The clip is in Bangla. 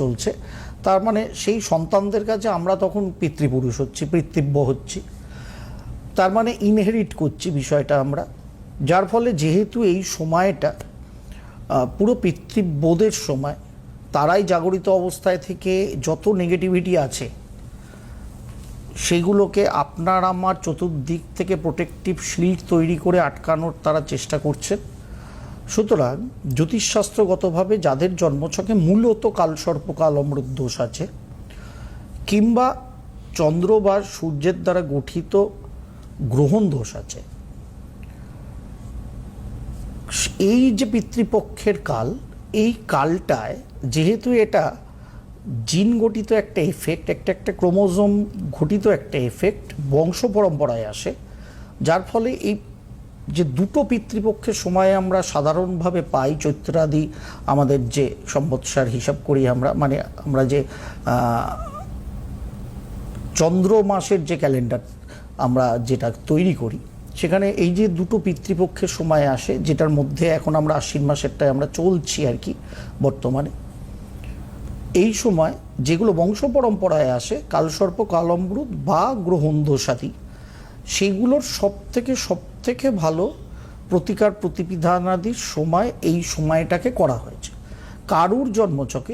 চলছে। তার মানে সেই সন্তানদের কাছে আমরা তখন পিতৃপুরুষ হচ্ছি, পিতৃব্য হচ্ছি। তার মানে ইনহেরিট করছি বিষয়টা আমরা। যার ফলে যেহেতু এই সময়টা পুরো পিতৃব্যদের সময়, তারাই জাগরিত অবস্থায় থেকে যত নেগেটিভিটি আছে, সেগুলোকে আপনার আমার চতুর্দিক থেকে প্রোটেকটিভ শিল্ড তৈরি করে আটকানোর তারা চেষ্টা করছেন। সুতরাং জ্যোতিষশাস্ত্রগতভাবে যাদের জন্মছকে মূলত কালসর্পকাল অমৃত দোষ আছে, কিংবা চন্দ্র বা সূর্যের দ্বারা গঠিত গ্রহণ দোষ আছে। এই যে পিতৃপক্ষের কাল, এই কালটায় যেহেতু এটা জিন গঠিত একটা এফেক্ট একটা একটা ক্রোমোজোম ঘটিত একটা এফেক্ট বংশ পরম্পরায় আসে, যার ফলে এই যে দুটো পিতৃপক্ষের সময় আমরা সাধারণভাবে পাই চৈত্রাদি আমাদের যে সম্বৎসার হিসাব করি আমরা মানে আমরা যে চন্দ্র মাসের যে ক্যালেন্ডার আমরা যেটা তৈরি করি, সেখানে এই যে দুটো পিতৃপক্ষের সময় আসে, যেটার মধ্যে এখন আমরা আশ্বিন মাসেরটায় আমরা চলছি আর কি বর্তমানে, এই সময় যেগুলো বংশ পরম্পরায় আসে, কালসর্প কালমৃত বা গ্রহণ দোষাদি সেগুলোর সব থেকে সব থেকে ভালো প্রতিকার প্রতিবিধানাদির সময় এই সময়টাকে করা হয়েছে। কারুর জন্মচকে